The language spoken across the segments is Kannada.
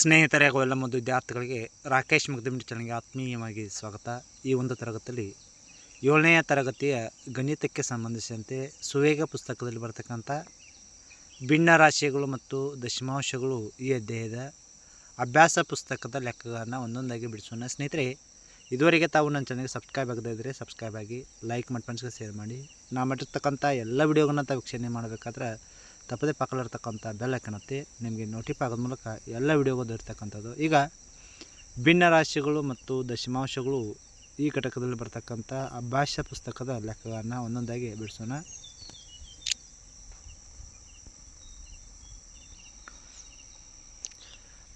ಸ್ನೇಹಿತರೆ ಹಾಗೂ ಎಲ್ಲ ಒಂದು ವಿದ್ಯಾರ್ಥಿಗಳಿಗೆ ರಾಕೇಶ್ ಮುಗ್ದಿಮಿಡಿ ಚಾನಲ್ಗೆ ಆತ್ಮೀಯವಾಗಿ ಸ್ವಾಗತ. ಈ ಒಂದು ತರಗತಿಯಲ್ಲಿ ಏಳನೆಯ ತರಗತಿಯ ಗಣಿತಕ್ಕೆ ಸಂಬಂಧಿಸಿದಂತೆ ಸುವೇಗ ಪುಸ್ತಕದಲ್ಲಿ ಬರತಕ್ಕಂಥ ಭಿನ್ನ ರಾಶಿಗಳು ಮತ್ತು ದಶಮಾಂಶಗಳು ಈ ಅಧ್ಯಾಯದ ಅಭ್ಯಾಸ ಪುಸ್ತಕದ ಲೆಕ್ಕಗಳನ್ನು ಒಂದೊಂದಾಗಿ ಬಿಡಿಸೋಣ. ಸ್ನೇಹಿತರೆ, ಇದುವರೆಗೆ ತಾವು ನನ್ನ ಚಾನಲ್ಗೆ ಸಬ್ಸ್ಕ್ರೈಬ್ ಆಗದೇ ಇದ್ದರೆ ಸಬ್ಸ್ಕ್ರೈಬ್ ಆಗಿ, ಲೈಕ್ ಮಾಡಿ ಫ್ರೆಂಡ್ಸ್ಗೆ ಶೇರ್ ಮಾಡಿ. ನಾ ಮಾಡಿರ್ತಕ್ಕಂಥ ಎಲ್ಲ ವಿಡಿಯೋಗಳನ್ನ ತಾವು ವೀಕ್ಷಣೆ ಮಾಡಬೇಕಾದ್ರೆ ತಪ್ಪದೇ ಪಕ್ಕದಲ್ಲಿರ್ತಕ್ಕಂಥ ಬೆಲ್ ಹತ್ತಿ ನಿಮಗೆ ನೋಟಿಫೈ ಆಗೋದ ಮೂಲಕ ಎಲ್ಲ ವಿಡಿಯೋಗಳು ಇರ್ತಕ್ಕಂಥದ್ದು ಈಗ ಭಿನ್ನ ರಾಶಿಗಳು ಮತ್ತು ದಶಮಾಂಶಗಳು ಈ ಘಟಕದಲ್ಲಿ ಬರ್ತಕ್ಕಂಥ ಭಾಷ್ಯ ಪುಸ್ತಕದ ಲೆಕ್ಕಗಳನ್ನು ಒಂದೊಂದಾಗಿ ಬಿಡಿಸೋಣ.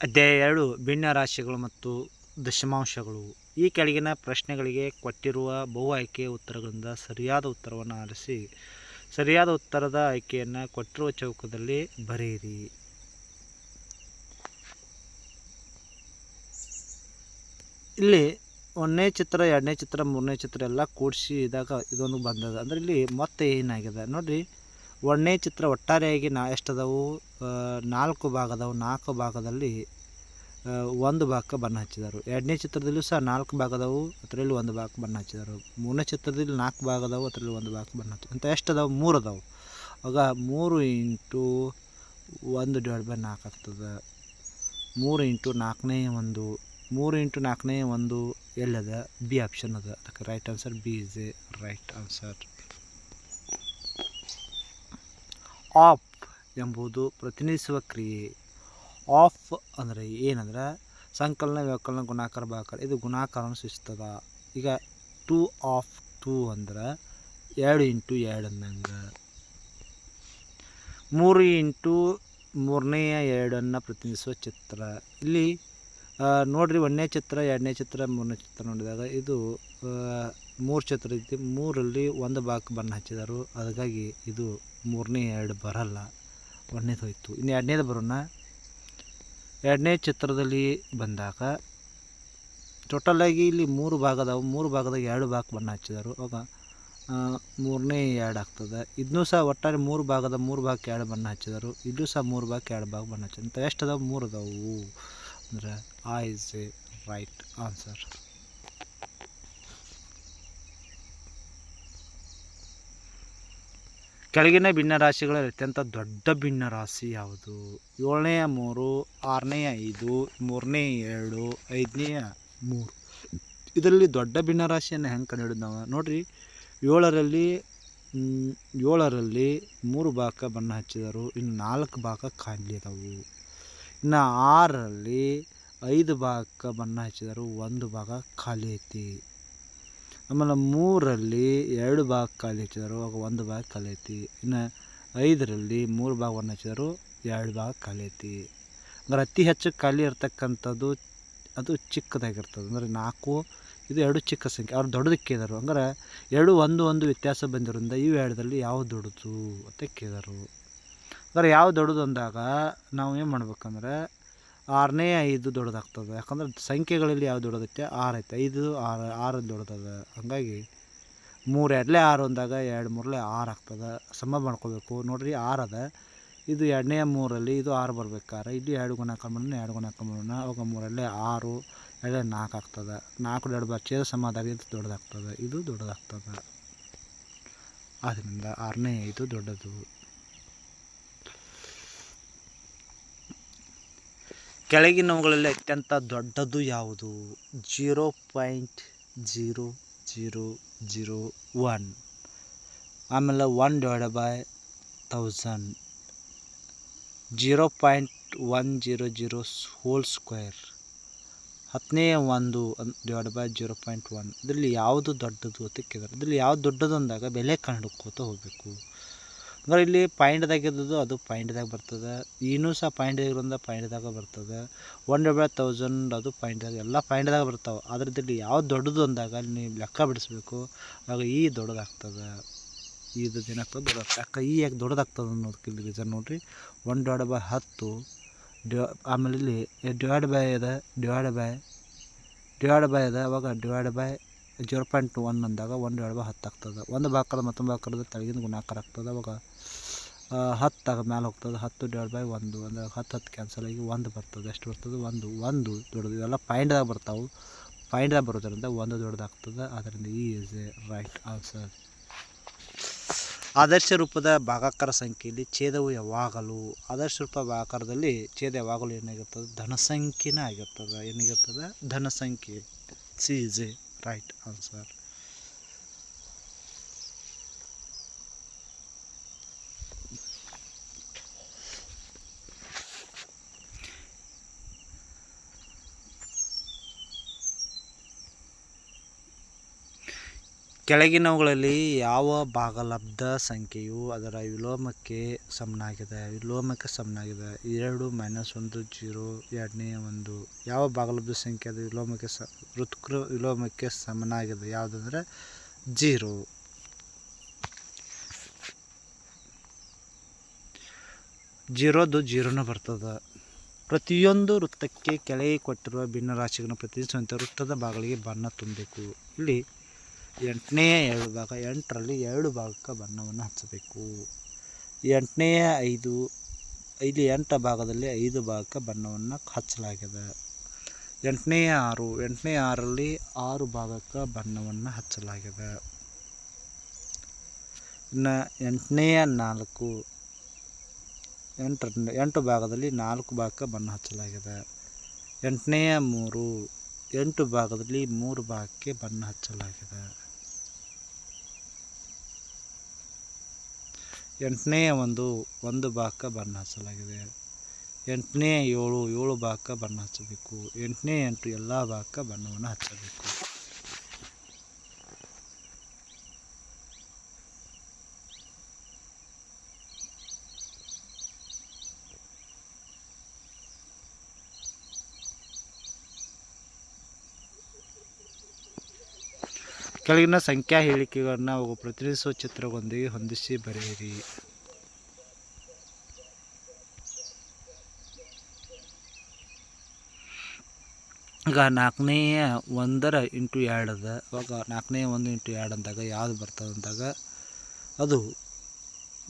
ಅಧ್ಯಾಯ ಎರಡು, ಭಿನ್ನ ರಾಶಿಗಳು ಮತ್ತು ದಶಮಾಂಶಗಳು. ಈ ಕೆಳಗಿನ ಪ್ರಶ್ನೆಗಳಿಗೆ ಕೊಟ್ಟಿರುವ ಬಹು ಆಯ್ಕೆಯ ಉತ್ತರಗಳಿಂದ ಸರಿಯಾದ ಉತ್ತರವನ್ನು ಆರಿಸಿ ಸರಿಯಾದ ಉತ್ತರದ ಆಯ್ಕೆಯನ್ನು ಕೊಟ್ಟಿರುವ ಚೌಕದಲ್ಲಿ ಬರೆಯಿರಿ. ಇಲ್ಲಿ ಒಂದನೇ ಚಿತ್ರ, ಎರಡನೇ ಚಿತ್ರ, ಮೂರನೇ ಚಿತ್ರ ಎಲ್ಲ ಕೂಡಿಸಿ ಇದಾಗ ಇದೊಂದು ಬಂದದ ಅಂದರೆ ಇಲ್ಲಿ ಮತ್ತೆ ಏನಾಗಿದೆ? ನೋಡಿರಿ, ಒಂದನೇ ಚಿತ್ರ ಒಟ್ಟಾರೆಯಾಗಿ ನಾ ಎಷ್ಟದವು ನಾಲ್ಕು ಭಾಗದವು. ನಾಲ್ಕು ಭಾಗದಲ್ಲಿ ಒಂದು ಭಾಗಕ್ಕೆ ಬಣ್ಣ ಹಚ್ಚಿದರು. ಎರಡನೇ ಚಿತ್ರದಲ್ಲೂ ಸಹ ನಾಲ್ಕು ಭಾಗದವು ಅದರಲ್ಲಿ ಒಂದು ಭಾಗಕ್ಕೆ ಬಣ್ಣ ಹಚ್ಚಿದರು. ಮೂರನೇ ಚಿತ್ರದಲ್ಲಿ ನಾಲ್ಕು ಭಾಗದವು ಅದರಲ್ಲಿ ಒಂದು ಭಾಗಕ್ಕೆ ಬಣ್ಣ ಹಚ್ಚಿ, ಅಂತ ಎಷ್ಟು ಅದಾವೆ? ಮೂರು ಅದಾವೆ. ಆಗ ಮೂರು ಇಂಟು ಒಂದು ಡಿವೈಡ್ ಬೈ ನಾಲ್ಕು ಆಗ್ತದೆ. ಮೂರು ಇಂಟು ನಾಲ್ಕನೇ ಒಂದು, ಮೂರು ಇಂಟು ನಾಲ್ಕನೇ ಒಂದು ಎಲ್ಲದ? ಬಿ ಆಪ್ಷನ್ ಅದ. ಅದಕ್ಕೆ right answer B is a right answer. App ಎಂಬುದು ಪ್ರತಿನಿಧಿಸುವ ಕ್ರಿಯೆ. ಆಫ್ ಅಂದರೆ ಏನಂದ್ರೆ ಸಂಕಲನ ವ್ಯವಕಲನ ಗುಣಾಕಾರ ಭಾಗಾಕಾರ ಇದು ಗುಣಾಕಾರವನ್ನು ಸೂಚಿಸ್ತದ ಈಗ ಟೂ ಆಫ್ ಟೂ ಅಂದ್ರೆ ಎರಡು ಇಂಟು ಎರಡು ಅಂದಂಗೆ ಮೂರು ಇಂಟು ಮೂರನೆಯ ಎರಡನ್ನು ಪ್ರತಿನಿಧಿಸುವ ಚಿತ್ರ. ಇಲ್ಲಿ ನೋಡ್ರಿ ಒಂದನೇ ಚಿತ್ರ, ಎರಡನೇ ಚಿತ್ರ, ಮೂರನೇ ಚಿತ್ರ ನೋಡಿದಾಗ ಇದು ಮೂರು ಚಿತ್ರ ಐತಿ. ಮೂರಲ್ಲಿ ಒಂದು ಭಾಗಕ್ಕೆ ಬಣ್ಣ ಹಚ್ಚಿದರು. ಅದಕ್ಕಾಗಿ ಇದು ಮೂರನೇ ಎರಡು ಬರಲ್ಲ. ಒಂದನೇದು ಹೋಯಿತು. ಇನ್ನು ಎರಡನೇದು ಬರೋಣ. ಎರಡನೇ ಚಿತ್ರದಲ್ಲಿ ಬಂದಾಗ ಟೋಟಲಾಗಿ ಇಲ್ಲಿ ಮೂರು ಭಾಗದವು, ಮೂರು ಭಾಗದಾಗ ಎರಡು ಭಾಗ ಬಣ್ಣ ಹಚ್ಚಿದರು. ಅವಾಗ ಮೂರನೇ ಎರಡು ಆಗ್ತದೆ. ಇದನ್ನೂ ಸಹ ಒಟ್ಟಾರೆ ಮೂರು ಭಾಗದ ಮೂರು ಭಾಗಕ್ಕೆ ಎರಡು ಬಣ್ಣ ಹಚ್ಚಿದರು. ಇದು ಸಹ ಮೂರು ಭಾಗಕ್ಕೆ ಎರಡು ಭಾಗ ಬಣ್ಣ ಹಚ್ಚಿದ್ರು. ಎಷ್ಟು ಅದಾವೆ? ಮೂರು ಅದಾವು. ಅಂದರೆ ಆ ಇಸ್ ಎ ರೈಟ್ ಆನ್ಸರ್ ಕೆಳಗಿನ ಭಿನ್ನರಾಶಿಗಳಲ್ಲಿ ಅತ್ಯಂತ ದೊಡ್ಡ ಭಿನ್ನರಾಶಿ ಯಾವುದು? ಏಳನೆಯ ಮೂರು, ಆರನೆಯ ಐದು, ಮೂರನೇ ಎರಡು ಐದನೆಯ ಮೂರು. ಇದರಲ್ಲಿ ದೊಡ್ಡ ಭಿನ್ನರಾಶಿಯನ್ನು ಹೆಂಗೆ ಕಂಡುಹಿಡಿದು ನಾವು? ನೋಡಿರಿ, ಏಳರಲ್ಲಿ ಏಳರಲ್ಲಿ ಮೂರು ಭಾಗ ಬಣ್ಣ ಹಚ್ಚಿದರು, ಇನ್ನು ನಾಲ್ಕು ಭಾಗ ಖಾಲಿ ಅದಾವು. ಇನ್ನು ಆರರಲ್ಲಿ ಐದು ಭಾಗ ಬಣ್ಣ ಹಚ್ಚಿದರು, ಒಂದು ಭಾಗ ಖಾಲಿ ಐತಿ. ಆಮೇಲೆ ಮೂರರಲ್ಲಿ ಎರಡು ಭಾಗ ಖಾಲಿ ಹಚ್ಚಿದರು ಆವಾಗ ಒಂದು ಭಾಗ ಖಾಲಿ ಐತಿ ಇನ್ನು ಐದರಲ್ಲಿ ಮೂರು ಭಾಗವನ್ನು ಹಚ್ಚಿದರು ಎರಡು ಭಾಗ ಖಾಲಿ ಐತಿ ಅಂದ್ರೆ ಅತಿ ಹೆಚ್ಚು ಖಾಲಿ ಇರ್ತಕ್ಕಂಥದ್ದು ಅದು ಚಿಕ್ಕದಾಗಿರ್ತದೆ. ಅಂದರೆ ನಾಲ್ಕು, ಇದು ಎರಡು ಚಿಕ್ಕ ಸಂಖ್ಯೆ. ಅವ್ರು ದೊಡ್ಡದಕ್ಕೆ ಕೇಳಿದರು. ಅಂದ್ರೆ ಎರಡು, ಒಂದು ಒಂದು ವ್ಯತ್ಯಾಸ ಬಂದಿರೋದ್ರಿಂದ ಇವು ಎರಡರಲ್ಲಿ ಯಾವ ದೊಡ್ಡದು ಅಂತ ಕೇಳಿದರು. ಅಂದರೆ ಯಾವ ದೊಡ್ಡದು ಅಂದಾಗ ನಾವು ಏನು ಮಾಡ್ಬೇಕಂದ್ರೆ ಆರನೇ ಐದು ದೊಡ್ಡದಾಗ್ತದೆ. ಯಾಕಂದ್ರೆ ಸಂಖ್ಯೆಗಳಲ್ಲಿ ಯಾವ ದೊಡ್ಡದೈತೆ ಆರು ಐತೆ. ಐದು, ಆರು ಆರು ದೊಡ್ಡದದ. ಹಾಗಾಗಿ ಮೂರು ಎರಡಲೇ ಆರು ಅಂದಾಗ ಎರಡು ಮೂರಲೇ ಆರು ಆಗ್ತದೆ. ಸಮ ಮಾಡ್ಕೋಬೇಕು. ನೋಡಿರಿ, ಆರು ಅದ. ಇದು ಎರಡನೇ ಮೂರಲ್ಲಿ ಇದು ಆರು ಬರ್ಬೇಕಾರೆ. ಇಲ್ಲಿ ಎರಡು ಗುಣ ಹಾಕೊಂಡ್ಬಿಡೋಣ ಎರಡು ಗುಣ ಹಾಕೊಂಡ್ಬಿಡೋಣ ಅವಾಗ ಮೂರಲ್ಲೇ ಆರು ಎರಡೇ ನಾಲ್ಕು ಆಗ್ತದೆ. ನಾಲ್ಕು ಎರಡು ಬಾರ್ ಚೇರ್ ಸಮ ಸಮಾದಾಗ ಇದು ದೊಡ್ಡದಾಗ್ತದೆ. ಇದು ದೊಡ್ಡದಾಗ್ತದೆ. ಆದ್ದರಿಂದ ಆರನೇ ಐದು ದೊಡ್ಡದು. ಕೆಳಗಿನವುಗಳಲ್ಲಿ ಅತ್ಯಂತ ದೊಡ್ಡದು ಯಾವುದು? Zero point zero zero zero one. ಆಮೇಲೆ one divide by thousand. Zero point one zero zero whole square. ಹತ್ತನೇ ಒಂದು divide by zero point one. ಇದರಲ್ಲಿ ಯಾವುದು ದೊಡ್ಡದು ಅಂತ ಕೇಳಿದ್ರೆ, ಇದರಲ್ಲಿ ಯಾವುದು ದೊಡ್ಡದು ಅಂದಾಗ ಬೆಲೆ ಕಂಡುಕೋತ ಹೋಗಬೇಕು. ಅಂದ್ರೆ ಇಲ್ಲಿ ಪಾಯಿಂಟ್ದಾಗ ಇದ್ದದ್ದು ಅದು ಪಾಯಿಂಟ್ದಾಗ ಬರ್ತದೆ. ಇನ್ನೂ ಸಹ ಪಾಯಿಂಟ್ ಇರೋದ್ರಿಂದ ಪಾಯಿಂಟ್ದಾಗ ಬರ್ತದೆ. ಒನ್ ಡಬಲ್ ತೌಸಂಡ್ ಅದು ಪಾಯಿಂಟ್ದಾಗ ಎಲ್ಲ ಪಾಯಿಂಟ್ದಾಗ ಬರ್ತಾವೆ. ಅದ್ರದ್ದು ಯಾವ್ದು ದೊಡ್ಡದು ಅಂದಾಗ ಅಲ್ಲಿ ನೀವು ಲೆಕ್ಕ ಬಿಡಿಸ್ಬೇಕು. ಆಗ ಈ ದೊಡ್ಡದಾಗ್ತದೆ. ಇದು ಏನಾಗ್ತದೆ ದೊಡ್ಡದಾಗ್ತದೆ ಅಕ್ಕ, ಈ ಯಾಕೆ ದೊಡ್ಡದಾಗ್ತದೆ ಅನ್ನೋದಕ್ಕೆ ಇಲ್ಲಿ ರೀಸನ್ ನೋಡಿರಿ. ಒನ್ ಡಿವೈಡ್ ಬೈ ಹತ್ತು ಡಿವ ಆಮೇಲೆ ಇಲ್ಲಿ, ಡಿವೈಡ್ ಬೈ ಅದ ಡಿವೈಡ್ ಬೈ ಡಿವೈಡ್ ಬೈ ಅದ ಅವಾಗ divide by zero point two one ಅಂದಾಗ ಒಂದು ಎರಡು ಬಾ ಹತ್ತು ಆಗ್ತದೆ. ಒಂದು ಭಾಗದ ಮತ್ತೊಂದು ಭಾಗದ ತೆಳಗಿನ ಗುಣಾಕಾರ ಆಗ್ತದೆ. ಅವಾಗ ಹತ್ತು ಆಗ ಮೇಲೆ ಹೋಗ್ತದೆ. ಹತ್ತು ಡಿವೈಡ್ ಬೈ ಒಂದು ಅಂದರೆ ಹತ್ತು ಹತ್ತು ಕ್ಯಾನ್ಸಲ್ ಆಗಿ ಒಂದು ಬರ್ತದೆ. ಎಷ್ಟು ಬರ್ತದೆ? ಒಂದು. ಒಂದು ದೊಡ್ಡದು. ಇವೆಲ್ಲ ಪಾಯಿಂಟ್ದಾಗ ಬರ್ತಾವೆ. ಪಾಯಿಂಟ್ದಾಗ ಬರೋದ್ರಿಂದ ಒಂದು ದೊಡ್ಡದಾಗ್ತದೆ ಅದರಿಂದ ಈ ಇಸ್ ಎ ರೈಟ್ ಆನ್ಸರ್ ಆದರ್ಶ ರೂಪದ ಭಾಗಾಕಾರ ಸಂಖ್ಯೆಯಲ್ಲಿ ಛೇದವು ಯಾವಾಗಲೂ, ಆದರ್ಶ ರೂಪ ಭಾಗಾಕಾರದಲ್ಲಿ ಛೇದ ಯಾವಾಗಲೂ ಏನಾಗಿರ್ತದೆ? ಧನಸಂಖ್ಯೆನೇ ಆಗಿರ್ತದೆ. ಏನಾಗಿರ್ತದೆ? ಧನಸಂಖ್ಯೆ C is a right answer ಕೆಳಗಿನವುಗಳಲ್ಲಿ ಯಾವ ಭಾಗಲಬ್ಧ ಸಂಖ್ಯೆಯು ಅದರ ವಿಲೋಮಕ್ಕೆ ಸಮನಾಗಿದೆ? ವಿಲೋಮಕ್ಕೆ ಸಮನಾಗಿದೆ. ಎರಡು ಮೈನಸ್ ಒಂದು ಜೀರೋ ಎರಡನೇ ಒಂದು. ಯಾವ ಭಾಗಲಬ್ಧ ಸಂಖ್ಯೆ ಅದು ವಿಲೋಮಕ್ಕೆ ಸ ವೃತ್ಕೃ ವಿಲೋಮಕ್ಕೆ ಸಮನಾಗಿದೆ? ಯಾವುದಂದ್ರೆ ಜೀರೋ. ಜೀರೋದು ಜೀರೋನ ಬರ್ತದೆ. ಪ್ರತಿಯೊಂದು ವೃತ್ತಕ್ಕೆ ಕೆಳಗೆ ಕೊಟ್ಟಿರುವ ಭಿನ್ನರಾಶಿಗಳನ್ನು ಪ್ರತಿನಿಧಿಸುವಂಥ ವೃತ್ತದ ಭಾಗಗಳಿಗೆ ಬಣ್ಣ ತುಂಬಬೇಕು. ಇಲ್ಲಿ ಎಂಟನೇ ಎರಡು ಭಾಗ, ಎಂಟರಲ್ಲಿ ಎರಡು ಭಾಗಕ್ಕೆ ಬಣ್ಣವನ್ನು ಹಚ್ಚಬೇಕು. ಎಂಟನೆಯ ಐದು, ಇಲ್ಲಿ ಎಂಟ ಭಾಗದಲ್ಲಿ ಐದು ಭಾಗಕ್ಕೆ ಬಣ್ಣವನ್ನು ಹಚ್ಚಲಾಗಿದೆ. ಎಂಟನೆಯ ಆರು, ಎಂಟನೇ ಆರಲ್ಲಿ ಆರು ಭಾಗಕ್ಕೆ ಬಣ್ಣವನ್ನು ಹಚ್ಚಲಾಗಿದೆ. ಇನ್ನು ಎಂಟನೆಯ ನಾಲ್ಕು ಎಂಟರ ಎಂಟು ಭಾಗದಲ್ಲಿ ನಾಲ್ಕು ಭಾಗಕ್ಕೆ ಬಣ್ಣ ಹಚ್ಚಲಾಗಿದೆ. ಎಂಟನೆಯ ಮೂರು, ಎಂಟು ಭಾಗದಲ್ಲಿ ಮೂರು ಭಾಗಕ್ಕೆ ಬಣ್ಣ ಹಚ್ಚಲಾಗಿದೆ. ಎಂಟನೇ ಒಂದು ಒಂದು ಭಾಗ ಬಣ್ಣ ಹಚ್ಚಲಾಗಿದೆ ಎಂಟನೇ ಏಳು ಏಳು ಭಾಗ ಬಣ್ಣ ಹಚ್ಚಬೇಕು ಎಂಟನೇ ಎಂಟು ಎಲ್ಲ ಭಾಗ ಬಣ್ಣವನ್ನು ಹಚ್ಚಬೇಕು. ಕೆಳಗಿನ ಸಂಖ್ಯಾ ಹೇಳಿಕೆಗಳನ್ನು ಅವು ಪ್ರತಿನಿಧಿಸುವ ಚಿತ್ರಗೊಂದಿಗೆ ಹೊಂದಿಸಿ ಬರೆಯಿರಿ. ಈಗ ನಾಲ್ಕನೇ ಒಂದರ ಇಂಟು ಎರಡು ಅದ. ಇವಾಗ ನಾಲ್ಕನೇ ಒಂದು ಇಂಟು ಎರಡು ಅಂದಾಗ ಯಾವುದು ಬರ್ತದೆ ಅಂದಾಗ ಅದು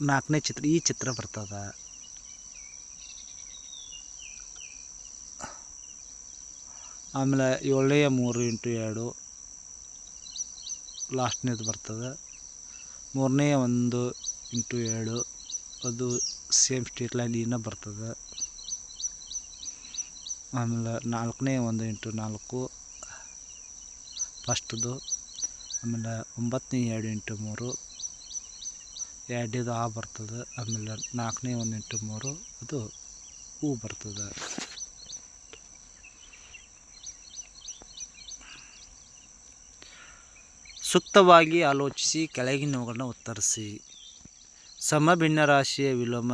ನಾಲ್ಕನೇ ಚಿತ್ರ, ಈ ಚಿತ್ರ ಬರ್ತದ. ಆಮೇಲೆ ಏಳನೇ ಮೂರು ಇಂಟು ಎರಡು. ಲಾಸ್ಟ್ನೇದು ಬರ್ತದೆ. ಮೂರನೇ ಒಂದು ಇಂಟು ಏಳು, ಅದು ಸೇಮ್ ಸ್ಟ್ರೇಟ್ ಲೈನ್ ಇನ್ನೂ ಬರ್ತದೆ. ಆಮೇಲೆ ನಾಲ್ಕನೇ ಒಂದು ಇಂಟು ನಾಲ್ಕು, ಫಸ್ಟ್ದು. ಆಮೇಲೆ ಒಂಬತ್ತನೇ ಎರಡು ಇಂಟು ಮೂರು, ಎರಡನೇದು ಆ ಬರ್ತದೆ. ಆಮೇಲೆ ನಾಲ್ಕನೇ ಒಂದು ಇಂಟು ಮೂರು, ಅದು ಹೂ ಬರ್ತದೆ. ಸೂಕ್ತವಾಗಿ ಆಲೋಚಿಸಿ ಕೆಳಗಿನವುಗಳನ್ನ ಉತ್ತರಿಸಿ. ಸಮಭಿನ್ನರಾಶಿಯ ವಿಲೋಮ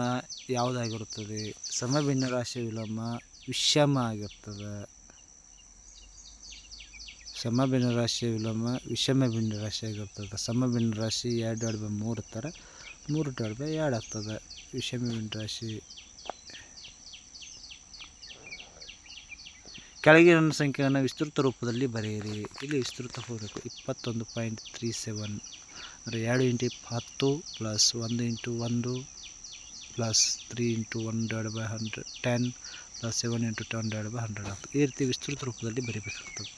ಯಾವುದಾಗಿರುತ್ತದೆ? ಸಮಭಿನ್ನರಾಶಿಯ ವಿಲೋಮ ವಿಷಮ ಆಗಿರ್ತದೆ. ಸಮಭಿನ್ನರಾಶಿಯ ವಿಲೋಮ ವಿಷಮ ಭಿನ್ನರಾಶಿ ಆಗಿರ್ತದೆ. ಸಮಭಿನ್ನರಾಶಿ ಎರಡು ಎರಡು ಬೈ ಮೂರು ಇರ್ತಾರೆ. ಮೂರು ಎರಡು ಬೈ ಎರಡು ಆಗ್ತದೆ. ವಿಷಮ ಭಿನ್ನರಾಶಿ ಕೆಳಗಿನ ಸಂಖ್ಯೆಯನ್ನು ವಿಸ್ತೃತ ರೂಪದಲ್ಲಿ ಬರೆಯಿರಿ. ಇಲ್ಲಿ ವಿಸ್ತೃತ ಹೋಗಬೇಕು. ಇಪ್ಪತ್ತೊಂದು ಪಾಯಿಂಟ್ ತ್ರೀ ಸೆವೆನ್. ಅಂದರೆ ಎರಡು ಇಂಟು ಹತ್ತು ಪ್ಲಸ್ ಒಂದು ಇಂಟು ಒಂದು plus three into one divide by hundred, ten plus seven into ten divide by hundred ಆಗ್ತದೆ ಈ ರೀತಿ ವಿಸ್ತೃತ ರೂಪದಲ್ಲಿ ಬರೀಬೇಕಾಗ್ತದೆ.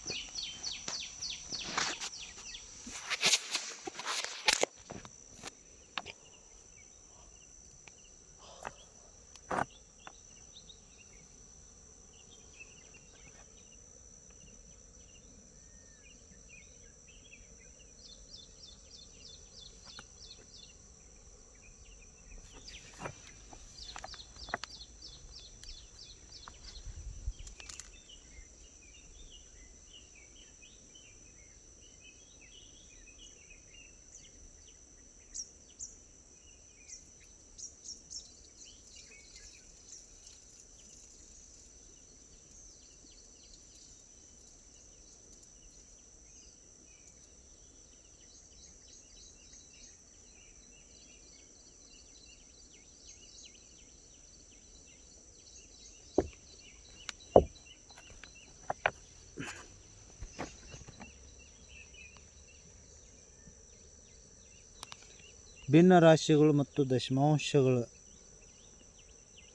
ಭಿನ್ನ ರಾಶಿಗಳು ಮತ್ತು ದಶಮಾಂಶಗಳು.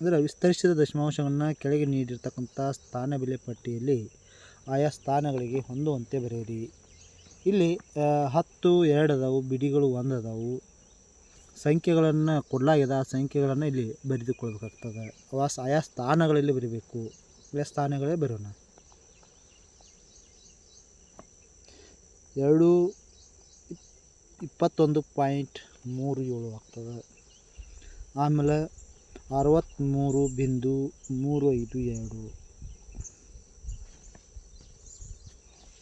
ಅಂದರೆ ವಿಸ್ತರಿಸಿದ ದಶಮಾಂಶಗಳನ್ನು ಕೆಳಗೆ ನೀಡಿರ್ತಕ್ಕಂಥ ಸ್ಥಾನ ಬೆಲೆ ಪಟ್ಟಿಯಲ್ಲಿ ಆಯಾ ಸ್ಥಾನಗಳಿಗೆ ಹೊಂದುವಂತೆ ಬರೆಯಿರಿ. ಇಲ್ಲಿ ಹತ್ತು, ಎರಡು ಅದಾವು, ಬಿಡಿಗಳು ಒಂದು ಅದಾವು. ಸಂಖ್ಯೆಗಳನ್ನು ಕೊಡಲಾಗಿದೆ ಆ ಸಂಖ್ಯೆಗಳನ್ನು ಇಲ್ಲಿ ಬರೆದುಕೊಳ್ಬೇಕಾಗ್ತದೆ. ಅವ ಆಯಾ ಸ್ಥಾನಗಳಲ್ಲಿ ಬರೀಬೇಕು. ಆಯಾ ಸ್ಥಾನಗಳೇ ಬರೋಣ. ಎರಡು ಇಪ್ಪತ್ತೊಂದು ಪಾಯಿಂಟ್ ಮೂರು ಏಳು ಆಗ್ತದೆ. ಆಮೇಲೆ ಅರವತ್ತ್ಮೂರು ಬಿಂದು ಮೂರು ಐದು ಎರಡು.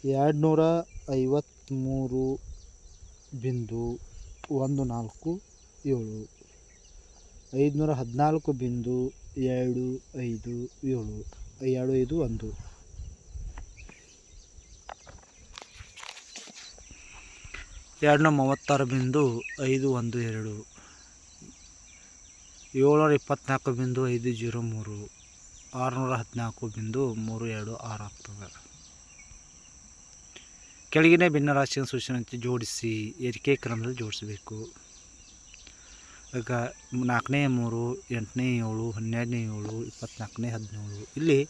ಎರಡು ನೂರ ಐವತ್ತ್ಮೂರು ಬಿಂದು ಒಂದು ನಾಲ್ಕು ಏಳು. ಐದುನೂರ ಹದಿನಾಲ್ಕು ಬಿಂದು ಎರಡು ಐದು ಏಳು. ಎರಡು ಐದು ಒಂದು. ಎರಡುನೂರ ಮೂವತ್ತಾರು ಬಿಂದು ಐದು ಒಂದು ಎರಡು. ಏಳ್ನೂರ ಇಪ್ಪತ್ತ್ನಾಲ್ಕು ಬಿಂದು ಐದು ಜೀರೋ ಮೂರು. ಆರುನೂರ ಹದಿನಾಲ್ಕು ಬಿಂದು ಮೂರು ಎರಡು ಆರು ಆಗ್ತದೆ. ಕೆಳಗಿನ ಭಿನ್ನರಾಶಿಯ ಸೂಚನೆ ಜೋಡಿಸಿ, ಏರಿಕೆ ಕ್ರಮದಲ್ಲಿ ಜೋಡಿಸಬೇಕು. ಈಗ ನಾಲ್ಕನೇ ಮೂರು, ಎಂಟನೇ ಏಳು, ಹನ್ನೆರಡನೇ ಏಳು ಇಪ್ಪತ್ತ್ನಾಲ್ಕನೇ ಹದಿನೇಳು. ಇಲ್ಲಿ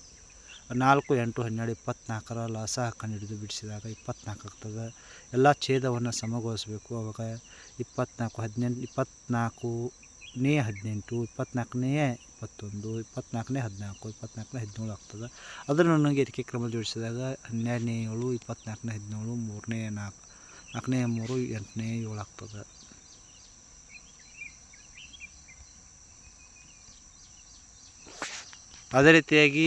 ನಾಲ್ಕು, ಎಂಟು, ಹನ್ನೆರಡು, ಇಪ್ಪತ್ತ್ನಾಲ್ಕರ ಲಾಸ ಕಂಡುಹಿಡಿದು ಬಿಡಿಸಿದಾಗ ಇಪ್ಪತ್ತ್ನಾಲ್ಕು ಆಗ್ತದೆ. ಎಲ್ಲ ಛೇದವನ್ನು ಸಮಗೊಳಿಸಬೇಕು ಅವಾಗ ಇಪ್ಪತ್ತ್ನಾಲ್ಕು ಹದಿನೆಂಟು ಇಪ್ಪತ್ತ್ನಾಲ್ಕನೇ ಹದಿನೆಂಟು, ಇಪ್ಪತ್ತ್ನಾಲ್ಕನೇ ಇಪ್ಪತ್ತೊಂದು, ಇಪ್ಪತ್ತ್ನಾಲ್ಕನೇ ಹದಿನಾಲ್ಕು, ಇಪ್ಪತ್ತ್ನಾಲ್ಕನೇ ಹದಿನೇಳು ಆಗ್ತದೆ. ಅದನ್ನು ನನಗೆ ಏರಿಕೆ ಕ್ರಮ ಜೋಡಿಸಿದಾಗ ಹನ್ನೆರಡನೇ ಏಳು, ಇಪ್ಪತ್ತ್ನಾಲ್ಕನೇ ಹದಿನೇಳು, ಮೂರನೇ ನಾಲ್ಕು, ನಾಲ್ಕನೇ ಮೂರು, ಎಂಟನೇ ಏಳು ಆಗ್ತದೆ. ಅದೇ ರೀತಿಯಾಗಿ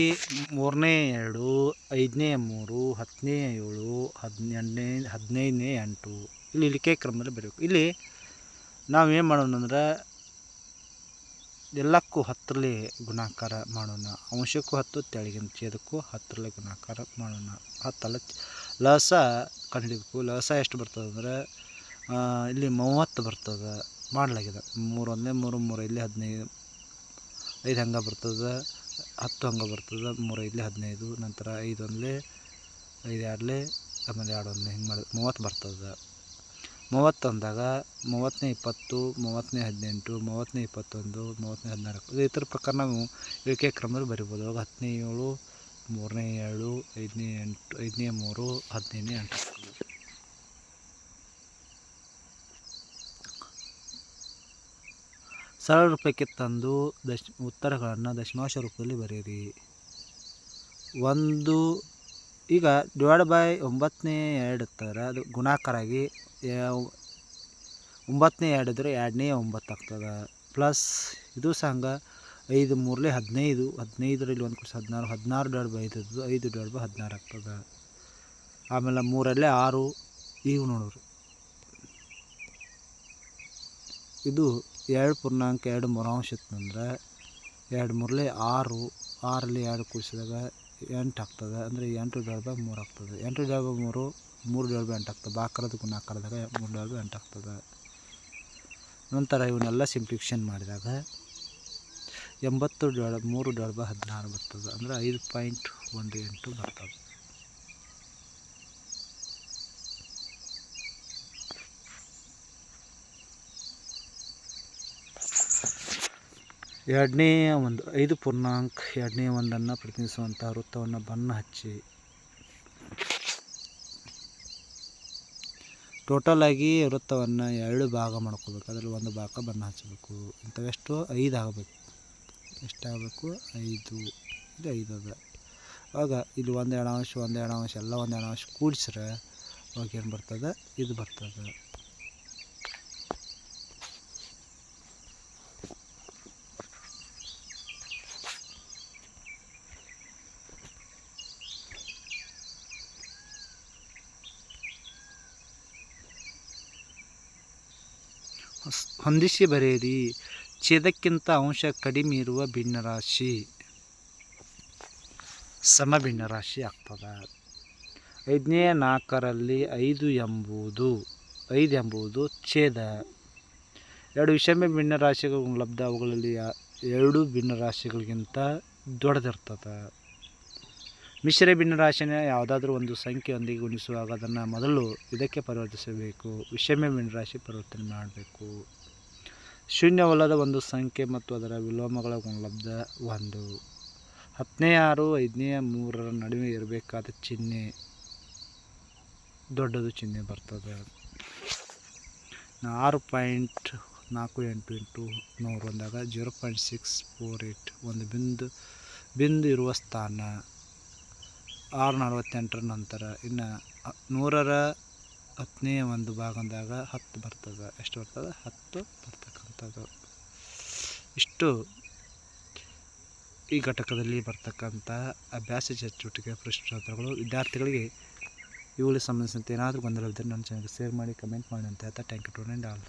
ಮೂರನೇ ಎರಡು, ಐದನೇ ಮೂರು, ಹತ್ತನೇ ಏಳು, ಹದಿನೆಂಟನೇ, ಹದಿನೈದನೇ ಎಂಟು. ಇಲ್ಲಿ ಇಳಿಕೆ ಕ್ರಮದಲ್ಲಿ ಬರಬೇಕು. ಇಲ್ಲಿ ನಾವೇನು ಮಾಡೋಣ ಅಂದ್ರೆ ಎಲ್ಲಕ್ಕೂ ಹತ್ತರಲ್ಲಿ ಗುಣಾಕಾರ ಮಾಡೋಣ. ಅಂಶಕ್ಕೂ ಹತ್ತು, ತೆಳಗಿನ ಛೇದಕ್ಕೂ ಹತ್ತರಲ್ಲಿ ಗುಣಾಕಾರ ಮಾಡೋಣ. ಹತ್ತಲ್ಲ ಲಸ ಕಂಡುಹಿಡಬೇಕು ಲಸ ಎಷ್ಟು ಬರ್ತದೆ ಅಂದರೆ ಇಲ್ಲಿ ಮೂವತ್ತು ಬರ್ತದೆ. ಮಾಡಲಾಗಿದೆ. ಮೂರು ಒಂದೇ ಮೂರು ಮೂರು, ಇಲ್ಲಿ ಹದಿನೈದು, ಐದು ಹಂಗೆ ಬರ್ತದೆ. ಹತ್ತು ಹಂಗೆ ಬರ್ತದೆ, ಮೂರು ಐದಲೇ ಹದಿನೈದು, ನಂತರ ಐದು ಒಂದಲೇ, ಐದು ಎರಡ್ಲೆ, ಆಮೇಲೆ ಎರಡು ಒಂದಲೇ, ಹಿಂಗೆ ಮಾಡಿ ಮೂವತ್ತು ಬರ್ತದೆ. ಮೂವತ್ತು ಅಂದಾಗ ಮೂವತ್ತನೇ ಇಪ್ಪತ್ತು, ಮೂವತ್ತನೇ ಹದಿನೆಂಟು, ಮೂವತ್ತನೇ ಇಪ್ಪತ್ತೊಂದು, ಮೂವತ್ತನೇ ಹದಿನಾಲ್ಕು ಇದ್ರ ಪ್ರಕಾರ ನಾವು ಇಳಿಕೆ ಕ್ರಮದಲ್ಲಿ ಬರಿಬೋದು. ಅವಾಗ ಹತ್ತನೇ ಏಳು, ಮೂರನೇ ಏಳು, ಐದನೇ ಎಂಟು, ಐದನೇ ಮೂರು, ಹದಿನೈದನೇ ಎಂಟು. ಸರಳ ರೂಪಕ್ಕೆ ತಂದು ದಶ, ಉತ್ತರಗಳನ್ನು ದಶಮಾಂಶ ರೂಪದಲ್ಲಿ ಬರೆಯಿರಿ. ಒಂದು, ಈಗ ಡಿವೈಡ್ ಬೈ ಒಂಬತ್ತನೇ ಎರಡು ಇರ್ತಾರೆ ಅದು ಗುಣಾಕಾರ ಆಗಿ ಒಂಬತ್ತನೇ ಎರಡು ಇದ್ರೆ ಎರಡನೇ ಒಂಬತ್ತು ಆಗ್ತದೆ. ಪ್ಲಸ್ ಇದು ಸಹ ಹಂಗೆ ಐದು ಮೂರಲೇ ಹದಿನೈದು, ಹದಿನೈದರಲ್ಲಿ ಒಂದು ಕೊಡ್ಸಿ ಹದಿನಾರು ಹದಿನಾರು ಡಿವೈಡ್ ಬೈ ಐದು ಐದು ಡಿವೈಡ್ ಬೈ ಹದಿನಾರು ಆಗ್ತದೆ. ಆಮೇಲೆ ಮೂರಲ್ಲೇ ಆರು ಈಗ ನೋಡೋರು. ಇದು ಎರಡು ಪೂರ್ಣಾಂಕ ಎರಡು ಮೂರಾಂಶ ಇತ್ತಂದ್ರೆ ಎರಡು ಮೂರಲಿ ಆರು ಆರಲ್ಲಿ ಎರಡು ಕೂಡಿಸಿದಾಗ ಎಂಟು ಆಗ್ತದೆ. ಅಂದರೆ ಎಂಟು ಡಿವೈಡ್ ಮೂರು ಆಗ್ತದೆ. ಎಂಟು ಡಿವೈಡ್ ಮೂರು ಮೂರು ಡಿವೈಡ್ ಎಂಟು ಆಗ್ತದೆ. ಬಾಕರದ ಗುಣಾಕಾರದಾಗ ಮೂರು ಡಿವೈಡ್ ಎಂಟು ಆಗ್ತದೆ. ನಂತರ ಇವನ್ನೆಲ್ಲ ಸಿಂಪ್ಲಿಫಿಕೇಷನ್ ಮಾಡಿದಾಗ ಎಂಬತ್ತು ಡಿವೈಡ್, ಮೂರು ಡಿವೈಡ್ ಹದಿನಾರು ಬರ್ತದೆ. ಅಂದರೆ ಐದು ಪಾಯಿಂಟ್ ಒಂದು ಎಂಟು ಬರ್ತದೆ. ಎರಡನೇ ಒಂದು, ಐದು ಪೂರ್ಣಾಂಕ ಎರಡನೇ ಒಂದನ್ನು ಪ್ರತಿನಿಧಿಸುವಂಥ ವೃತ್ತವನ್ನು ಬಣ್ಣ ಹಚ್ಚಿ. ಟೋಟಲ್ ಆಗಿ ವೃತ್ತವನ್ನು ಎರಡು ಭಾಗ ಮಾಡ್ಕೋಬೇಕು. ಅದರಲ್ಲಿ ಒಂದು ಭಾಗ ಬಣ್ಣ ಹಚ್ಚಬೇಕು. ಇಂಥವೆಷ್ಟು ಐದು ಆಗಬೇಕು. ಎಷ್ಟಾಗಬೇಕು? ಐದು. ಇದು ಐದು ಅದ. ಆವಾಗ ಇಲ್ಲಿ ಒಂದು ಅಂಶ ಒಂದು ಅಂಶ ಎಲ್ಲ ಒಂದು ಅಂಶ ಕೂಡಿಸ್ರೆ ಅವಾಗ ಏನು ಬರ್ತದೆ? ಇದು ಬರ್ತದೆ. ಹೊಂದಿಸಿ ಬರೆಯಿರಿ. ಛೇದಕ್ಕಿಂತ ಅಂಶ ಕಡಿಮೆ ಇರುವ ಭಿನ್ನರಾಶಿ. ಸಮ ಭಿನ್ನರಾಶಿ ಆಗ್ತದೆ. ಐದನೇ ನಾಲ್ಕರಲ್ಲಿ ಐದು ಎಂಬುದು ಐದು ಎಂಬುದು ಛೇದ. ಎರಡು ವಿಷಮ ಭಿನ್ನರಾಶಿಗಳು ಲಬ್ಧ ಅವುಗಳಲ್ಲಿ ಎರಡು ಭಿನ್ನರಾಶಿಗಳಿಗಿಂತ ದೊಡ್ಡದಿರ್ತದೆ. ಮಿಶ್ರ ಭಿನ್ನರಾಶಿನ ಯಾವುದಾದ್ರೂ ಒಂದು ಸಂಖ್ಯೆಯೊಂದಿಗೆ ಗುಣಿಸುವಾಗ ಅದನ್ನು ಮೊದಲು ಇದಕ್ಕೆ ಪರಿವರ್ತಿಸಬೇಕು. ವಿಷಮ ಭಿನ್ನರಾಶಿ ಪರಿವರ್ತನೆ ಮಾಡಬೇಕು. ಶೂನ್ಯವಲ್ಲದ ಒಂದು ಸಂಖ್ಯೆ ಮತ್ತು ಅದರ ವಿಲೋಮಗಳ ಗುಣಲಬ್ಧ ಒಂದು. ಹತ್ತನೇ ಆರು, ಐದನೇ ಮೂರರ ನಡುವೆ ಇರಬೇಕಾದ ಚಿಹ್ನೆ, ದೊಡ್ಡದು ಚಿಹ್ನೆ ಬರ್ತದೆ. ಆರು ಪಾಯಿಂಟ್ ನಾಲ್ಕು ಎಂಟು ಎಂಟು ನೂರು ಅಂದಾಗ zero point six four eight ಒಂದು ಬಿಂದು ಬಿಂದು ಇರುವ ಸ್ಥಾನ. ಆರು ನಲವತ್ತೆಂಟರ ನಂತರ ಇನ್ನು ನೂರರ ಹತ್ತನೇ ಒಂದು ಭಾಗ ಅಂದಾಗ ಹತ್ತು ಬರ್ತದೆ. ಎಷ್ಟು ಬರ್ತದೆ? ಹತ್ತು ಬರ್ತಕ್ಕಂಥದ್ದು. ಇಷ್ಟು ಈ ಘಟಕದಲ್ಲಿ ಬರ್ತಕ್ಕಂಥ ಅಭ್ಯಾಸ ಚಟುವಟಿಕೆ ಪ್ರಶ್ನೋತ್ತರಗಳು ವಿದ್ಯಾರ್ಥಿಗಳಿಗೆ ಇವುಗಳಿಗೆ ಸಂಬಂಧಿಸಿದಂತೆ ಏನಾದರೂ ಗೊಂದಲವಿದ್ದರೆ ನನ್ನ ಚಾನಲ್ಗೆ ಶೇರ್ ಮಾಡಿ ಕಮೆಂಟ್ ಮಾಡಿ ಅಂತ ಹೇಳ್ತಾ ಥ್ಯಾಂಕ್ ಯು ಟು ಆಲ್